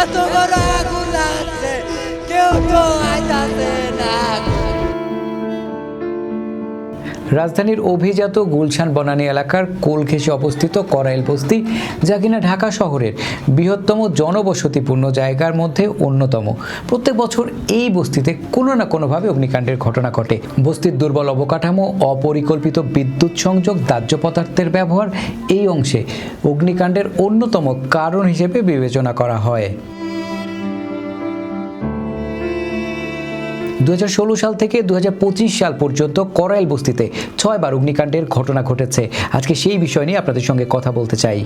এত বড় আগুন লাগছে কেউ তো আইতাছে রাজধানীর অভিজাত গুলশান বনানী এলাকার কোল ঘেঁষে অবস্থিত করাইল বস্তি, যা কিনা ঢাকা শহরের বৃহত্তম জনবসতিপূর্ণ জায়গার মধ্যে অন্যতম। প্রত্যেক বছর এই বস্তিতে কোনো না কোনোভাবে অগ্নিকাণ্ডের ঘটনা ঘটে। বস্তির দুর্বল অবকাঠামো, অপরিকল্পিত বিদ্যুৎ সংযোগ, দাহ্য পদার্থের ব্যবহার, এই অংশে অগ্নিকাণ্ডের অন্যতম কারণ হিসেবে বিবেচনা করা হয়। দুই হাজার ষোলো সাল থেকে দুই হাজার পঁচিশ সাল পর্যন্ত করাইল বস্তিতে ছয়বার অগ্নিকাণ্ডের ঘটনা ঘটেছে। আজকে সেই বিষয় নিয়ে আপনাদের সঙ্গে কথা বলতে চাই।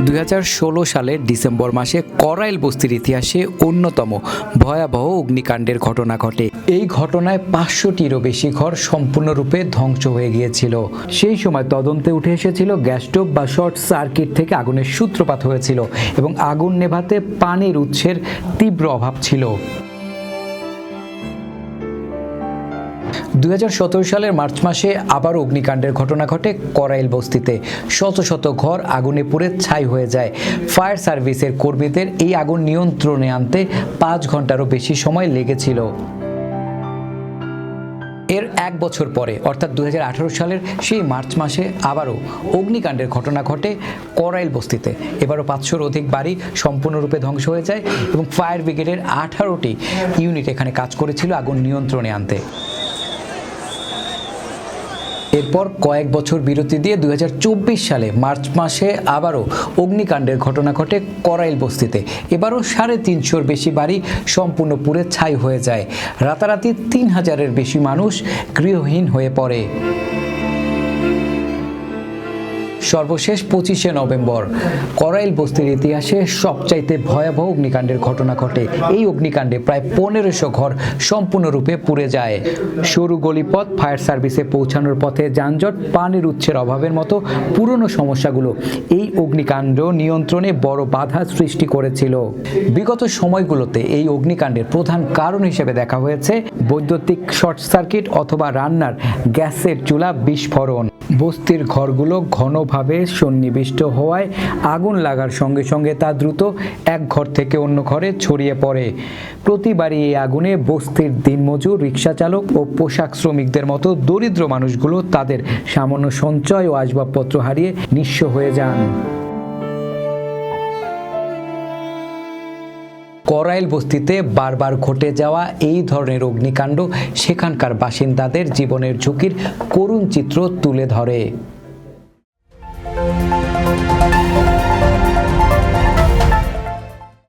দু হাজার ষোলো সালের ডিসেম্বর মাসে করাইল বস্তির ইতিহাসে অন্যতম ভয়াবহ অগ্নিকাণ্ডের ঘটনা ঘটে। এই ঘটনায় পাঁচশোটিরও বেশি ঘর সম্পূর্ণরূপে ধ্বংস হয়ে গিয়েছিল। সেই সময় তদন্তে উঠে এসেছিল গ্যাস স্টোভ বা শর্ট সার্কিট থেকে আগুনের সূত্রপাত হয়েছিল এবং আগুন নেভাতে পানির উৎসের তীব্র অভাব ছিল। দুই হাজার সতেরো সালের মার্চ মাসে আবার অগ্নিকাণ্ডের ঘটনা ঘটে করাইল বস্তিতে। শত শত ঘর আগুনে পুড়ে ছাই হয়ে যায়। ফায়ার সার্ভিসের কর্মীদের এই আগুন নিয়ন্ত্রণে আনতে পাঁচ ঘন্টারও বেশি সময় লেগেছিল। এর এক বছর পরে, অর্থাৎ দুই হাজার আঠারো সালের সেই মার্চ মাসে আবারও অগ্নিকাণ্ডের ঘটনা ঘটে করাইল বস্তিতে। এবারও পাঁচশোর অধিক বাড়ি সম্পূর্ণরূপে ধ্বংস হয়ে যায় এবং ফায়ার ব্রিগেডের আঠারোটি ইউনিট এখানে কাজ করেছিল আগুন নিয়ন্ত্রণে আনতে। এরপর কয়েক বছর বিরতি দিয়ে দু হাজার চব্বিশ সালে মার্চ মাসে আবারও অগ্নিকাণ্ডের ঘটনা ঘটে করাইল বস্তিতে। এবারও সাড়ে তিনশোর বেশি বাড়ি সম্পূর্ণ পুড়ে ছাই হয়ে যায়। রাতারাতি তিন হাজারের বেশি মানুষ গৃহহীন হয়ে পড়ে। সর্বশেষ পঁচিশে নভেম্বর। করাইল বস্তির ইতিহাসে সবচাইতে ভয়াবহ অগ্নিকাণ্ডের ঘটনা ঘটে। এই অগ্নিকাণ্ডে প্রায় পনেরোশো ঘর সম্পূর্ণরূপে পুড়ে যায়। সরু গলিপথ, ফায়ার সার্ভিসে পৌঁছানোর পথে যানজট, পানির উৎসের অভাবের মতো পুরনো সমস্যাগুলো এই অগ্নিকাণ্ড নিয়ন্ত্রণে বড় বাধা সৃষ্টি করেছিল। বিগত সময়গুলোতে এই অগ্নিকাণ্ডের প্রধান কারণ হিসেবে দেখা হয়েছে বৈদ্যুতিক শর্ট সার্কিট অথবা রান্নার গ্যাসের চুলা বিস্ফোরণ। বস্তির ঘরগুলো ঘনভাবে সন্নিবিষ্ট হওয়ায় আগুন লাগার সঙ্গে সঙ্গে তা দ্রুত এক ঘর থেকে অন্য ঘরে ছড়িয়ে পড়ে। প্রতিবারই এই আগুনে বস্তির দিনমজুর রিক্সা চালক ও পোশাক শ্রমিকদের মতো দরিদ্র মানুষগুলো তাদের সামান্য সঞ্চয় ও আসবাবপত্র হারিয়ে নিঃস্ব হয়ে যান। করাইল বস্তিতে বারবার ঘটে যাওয়া এই ধরনের অগ্নিকাণ্ড সেখানকার বাসিন্দাদের জীবনের ঝুঁকির করুণ চিত্র তুলে ধরে।